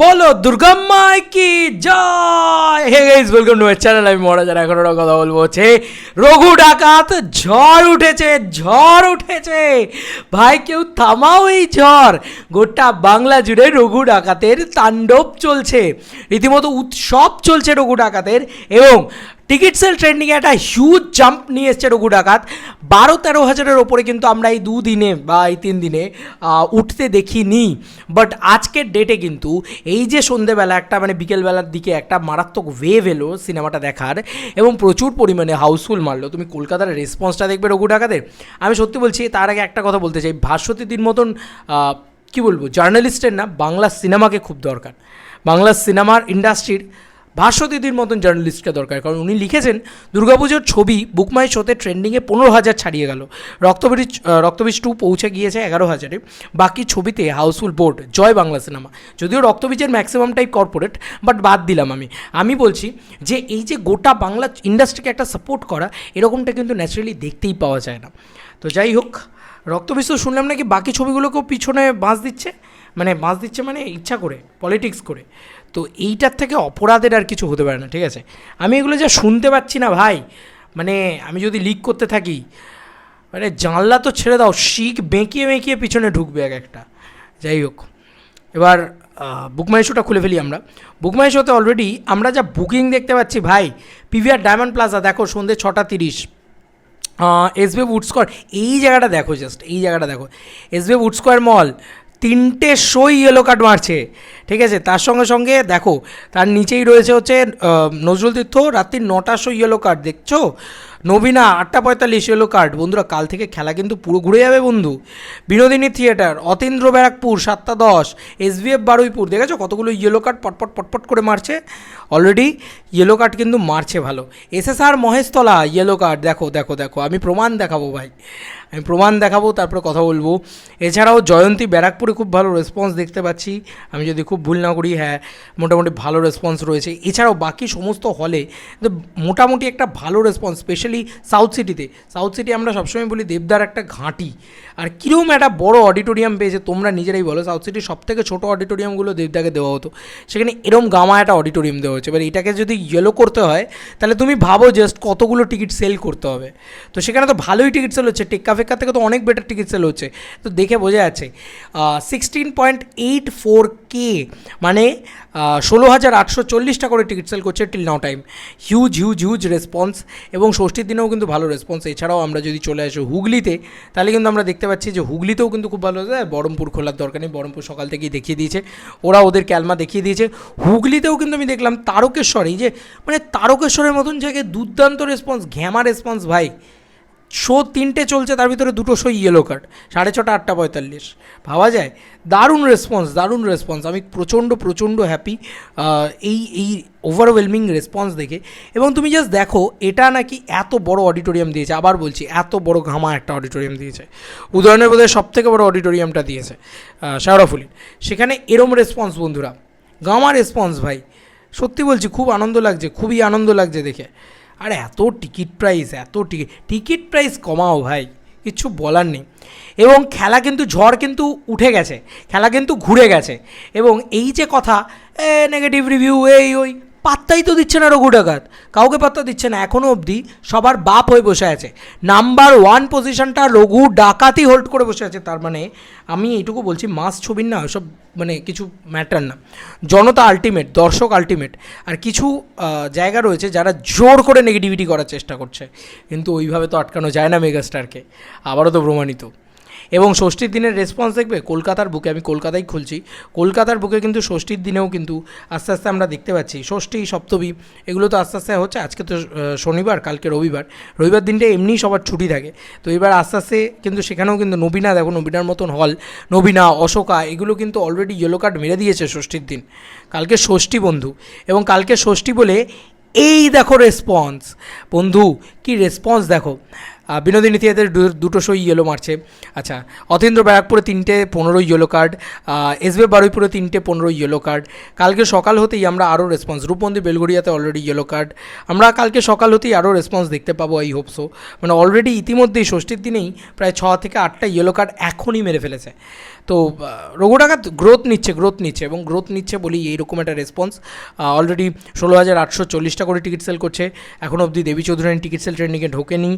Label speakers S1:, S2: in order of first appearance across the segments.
S1: বলো দুর্গাম্মায় কি জয়? Hey guys welcome to my channel আমি মহারাজার এখন কথা বলব হচ্ছে, রঘু ডাকাত ঝড় উঠেছে ঝড় উঠেছে। ভাই, কেউ থামাও এই ঝড়। গোটা বাংলা জুড়ে রঘু ডাকাতের তাণ্ডব চলছে। রীতিমতো উৎসব চলছে রঘু ডাকাতের এবং টিকিট সেল ট্রেন্ডিংয়ে একটা হিউজ জাম্প নিয়ে এসছে রঘু ডাকাত। বারো তেরো হাজারের ওপরে কিন্তু আমরা এই দুদিনে বা এই তিন দিনে উঠতে দেখিনি। বাট আজকের ডেটে কিন্তু এই যে সন্ধেবেলা একটা মানে বিকেলবেলার দিকে একটা মারাত্মক ওয়েভ এলো সিনেমাটা দেখার এবং প্রচুর পরিমাণে হাউসফুল মারলো। তুমি কলকাতার রেসপন্সটা দেখবে রঘু ডাকাতের। আমি সত্যি বলছি, তার আগে একটা কথা বলতে চাই। ভাস্বতীদির মতন কী বলব জার্নালিস্টের না, বাংলা সিনেমাকে খুব দরকার। বাংলা সিনেমার ইন্ডাস্ট্রির ভাস্বতীদির মতন জার্নালিস্টকে দরকার, কারণ উনি লিখেছেন, দুর্গাপুজোর ছবি বুকমাই শোতে ট্রেন্ডিংয়ে পনেরো হাজার ছাড়িয়ে গেল। রক্তবীজ রক্তবীজ টু পৌঁছে গিয়েছে এগারো হাজারে। বাকি ছবিতে হাউসফুল বোর্ড, জয় বাংলা সিনেমা। যদিও রক্তবীজের ম্যাক্সিমাম টাইপ কর্পোরেট বাট বাদ দিলাম আমি। আমি বলছি যে, এই যে গোটা বাংলা ইন্ডাস্ট্রিকে একটা সাপোর্ট করা, এরকমটা কিন্তু ন্যাচারালি দেখতেই পাওয়া যায় না। তো যাই হোক, রক্তবীজ শুনলাম নাকি বাকি ছবিগুলোকেও পিছনে বাঁশ দিচ্ছে? মানে বাঁশ দিচ্ছে মানে ইচ্ছা করে পলিটিক্স করে। তো এইটার থেকে অপরাধের আর কিছু হতে পারে না, ঠিক আছে? আমি এগুলো যা শুনতে পাচ্ছি না ভাই মানে আমি যদি লিক করতে থাকি মানে জানলা তো ছেড়ে দাও, শিখ বেঁকিয়ে বেঁকিয়ে পিছনে ঢুকবে এক একটা। যাই হোক, এবার বুকমাই শোটা খুলে ফেলি আমরা। বুকমাই শোতে অলরেডি আমরা যা বুকিং দেখতে পাচ্ছি ভাই পিভিআর ডায়মন্ড প্লাজা দেখো সন্ধ্যে ছটা তিরিশ। এসবি উড স্কোয়ার এই জায়গাটা দেখো জাস্ট এই জায়গাটা দেখো। এসবি উড স্কোয়ার মল তিনটে শোই ইয়েলো কার্ড মারছে। ঠিক আছে? তার সঙ্গে সঙ্গে দেখো, তার নিচেই রয়েছে হচ্ছে নজরুল তীর্থ, রাত্রি নটা শো ইয়েলো কার্ড দেখছ? নবীনা, আটটা পঁয়তাল্লিশ ইয়েলো কার্ড বন্ধুরা, কাল থেকে খেলা কিন্তু পুরো ঘুরে যাবে বন্ধু। বিনোদিনী থিয়েটার অতীন্দ্র ব্যারাকপুর, সাতটা দশ এসবিএফ বারুইপুর, দেখেছ? কতগুলো ইয়েলো কার্ড পটপট পটপট করে মারছে। অলরেডি ইয়েলো কার্ড কিন্তু মারছে ভালো। এসএসআর মহেশতলা ইয়েলো কার্ড দেখো দেখো দেখো। আমি প্রমাণ দেখাবো ভাই। আমি প্রমাণ দেখাবো, তারপরে কথা বলব। এছাড়াও জয়ন্তী ব্যারাকপুরে খুব ভালো রেসপন্স দেখতে পাচ্ছি। আমি যদি খুব ভুল না করি হ্যাঁ মোটামুটি ভালো রেসপন্স রয়েছে। এছাড়াও বাকি সমস্ত হলে মোটামুটি একটা ভালো রেসপন্স স্পেশালি সাউথ সিটিতে সাউথ সিটি আমরা সবসময় বলি দেবদার একটা ঘাঁটি। আর কীরকম একটা বড় অডিটোরিয়াম পেয়েছে তোমরা নিজেরাই বলো সাউথ সিটির সব থেকে ছোটো অডিটোরিয়ামগুলো দেবদাকে দেওয়া হতো। সেখানে এরম গামা একটা অডিটোরিয়াম দেওয়া হচ্ছে এবার এটাকে যদি ইয়েলো করতে হয়, তাহলে তুমি ভাবো জাস্ট কতগুলো টিকিট সেল করতে হবে। তো সেখানে তো ভালোই টিকিট সেল হচ্ছে। টেক্কা ফেক্কা থেকে তো অনেক বেটার টিকিট সেল হচ্ছে। তো দেখে বোঝা যাচ্ছে sixteen point eight four K মানে ষোলো হাজার আটশো চল্লিশটা করে টিকিট সেল করছে till now time huge huge huge response এবং ষষ্ঠীর দিনেও কিন্তু ভালো রেসপন্স এছাড়াও আমরা যদি চলে আসি হুগলিতে, তাহলে কিন্তু আমরা দেখতে পাচ্ছি যে হুগলিতেও কিন্তু খুব ভালো। হচ্ছে বহরমপুর খোলার দরকার নেই, বহরমপুর সকাল থেকেই দেখিয়ে দিয়েছে। ওরা ওদের ক্যালমা দেখিয়ে দিয়েছে। হুগলিতেও কিন্তু আমি দেখলাম তারকেশ্বর, এই যে মানে তারকেশ্বরের মতন জায়গায় দুর্দান্ত রেসপন্স ঘ্যামা রেসপন্স ভাই। শো তিনটে চলছে, তার ভিতরে দুটো শো ইয়েলো কার্ড সাড়ে ছটা, আটটা পঁয়তাল্লিশ। ভাবা যায়? দারুণ রেসপন্স দারুণ রেসপন্স আমি প্রচণ্ড প্রচণ্ড হ্যাপি এই এই ওভারওয়েলমিং রেসপন্স দেখে। এবং তুমি জাস্ট দেখো, এটা নাকি এত বড় অডিটোরিয়াম দিয়েছে। আবার বলছি, এত বড় ঘামা একটা অডিটোরিয়াম দিয়েছে। উদয়নের বোধহয় সব থেকে বড় অডিটোরিয়ামটা দিয়েছে শেওড়াফুলির সেখানে এরম রেসপন্স বন্ধুরা। গামা রেসপন্স ভাই। সত্যি বলছি, খুব আনন্দ লাগছে, খুবই আনন্দ লাগছে দেখে। আর এত টিকিট প্রাইস, এত টিকিট টিকিট প্রাইস কমাও ভাই কিছু বলার নেই। এবং খেলা কিন্তু, ঝড় কিন্তু উঠে গেছে, খেলা কিন্তু ঘুরে গেছে। এবং এই যে কথা নেগেটিভ রিভিউ এই, ওই পাত্তাই তো দিচ্ছে না রঘু ডাকাত। কাউকে পাত্তা দিচ্ছে না। এখনও অবধি সবার বাপ হয়ে বসে আছে। নাম্বার ওয়ান পজিশনটা রঘু ডাকাতই হোল্ড করে বসে আছে। তার মানে আমি এইটুকু বলছি মাস ছবির না সব মানে কিছু ম্যাটার না। জনতা আলটিমেট দর্শক আলটিমেট আর কিছু জায়গা রয়েছে যারা জোর করে নেগেটিভিটি করার চেষ্টা করছে। কিন্তু ওইভাবে তো আটকানো যায় না মেগাস্টারকে। আবারও তো প্রমাণিত। এবং ষষ্ঠীর দিনের রেসপন্স দেখবে, কলকাতার বুকে, আমি কলকাতায় খুলছি, কলকাতার বুকে কিন্তু ষষ্ঠীর দিনেও কিন্তু আস্তে আস্তে আমরা দেখতে পাচ্ছি, ষষ্ঠী, সপ্তমী, এগুলো তো আস্তে আস্তে হচ্ছে, আজকে তো শনিবার, কালকে রবিবার রবিবার দিনটা এমনিই সবার ছুটি থাকে, তো এবার আস্তে আস্তে কিন্তু সেখানেও কিন্তু নবীনা, দেখো নবীনার মতন হল, নবীনা, অশোকা, এগুলো কিন্তু অলরেডি ইয়েলো কার্ড মেরে দিয়েছে ষষ্ঠীর দিন, কালকে ষষ্ঠী বন্ধু, এবং কালকে ষষ্ঠী বলে, এই দেখো রেসপন্স বন্ধু, কি রেসপন্স দেখো বিনোদিনী থিয়েটার দুটো শো ইয়েলো মারছে। আচ্ছা অতীন্দ্র ব্যারাকপুরে তিনটে পনেরো ইয়েলো কার্ড এসবে বারুইপুরে তিনটে পনেরো ইয়েলো কার্ড কালকে সকাল হতেই আমরা আরও রেসপন্স রূপমন্দির বেলগড়িয়াতে অলরেডি ইয়েলো কার্ড আমরা কালকে সকাল হতেই আরও রেসপন্স দেখতে পাবো এই হোপসো মানে অলরেডি ইতিমধ্যেই ষষ্ঠীর দিনেই প্রায় ছ থেকে আটটা ইয়েলো কার্ড এখনই মেরে ফেলেছে। তো রঘু ডাকাত গ্রোথ নিচ্ছে গ্রোথ নিচ্ছে এবং গ্রোথ নিচ্ছে বলেই এইরকম একটা রেসপন্স অলরেডি ষোলো হাজার আটশো চল্লিশটা করে টিকিট সেল করছে। এখন অবধি দেবী চৌধুরানী টিকিট সেল ট্রেন্ডিংয়ে ঢোকেনি।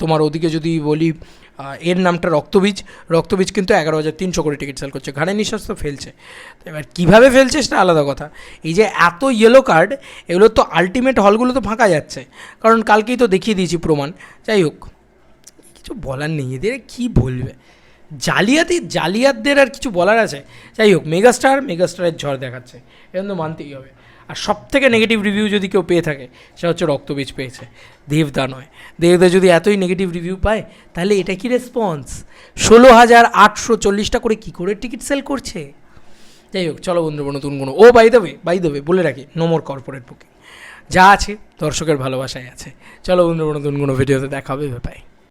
S1: তোমার ওদিকে যদি বলি এর নামটা রক্তবীজ। রক্তবীজ কিন্তু এগারো হাজার তিনশো করে টিকিট সেল করছে। ঘাড়ে নিঃশ্বাস তো ফেলছে। এবার কীভাবে ফেলছে সেটা আলাদা কথা। এই যে এত ইয়েলো কার্ড এগুলো তো আলটিমেট হলগুলো তো ফাঁকা যাচ্ছে। কারণ কালকেই তো দেখিয়ে দিয়েছি প্রমাণ। যাই হোক, কিছু বলার নেই। এদের কী বলবে? জালিয়াতি, জালিয়াতদের আর কিছু বলার আছে? যাই হোক, মেগাস্টার, মেগাস্টারের ঝড় দেখাচ্ছে। এখন তো মানতেই হবে। আর সব থেকে নেগেটিভ রিভিউ যদি কেউ পেয়ে থাকে, সেটা হচ্ছে রক্তবীজ পেয়েছে। দেবদা নয়। দেবদা যদি এতই নেগেটিভ রিভিউ পায়, তাহলে এটা কি রেসপন্স ষোলো হাজার আটশো চল্লিশটা করে কী করে টিকিট সেল করছে? যাই হোক, চলো বন্ধু নতুন কোনো ও বাই দেবে বাই দেবে বলে রাখি নোমর কর্পোরেট বুকিং যা আছে, দর্শকের ভালোবাসায় আছে। চলো বন্ধু নতুন কোনো ভিডিওতে দেখা হবে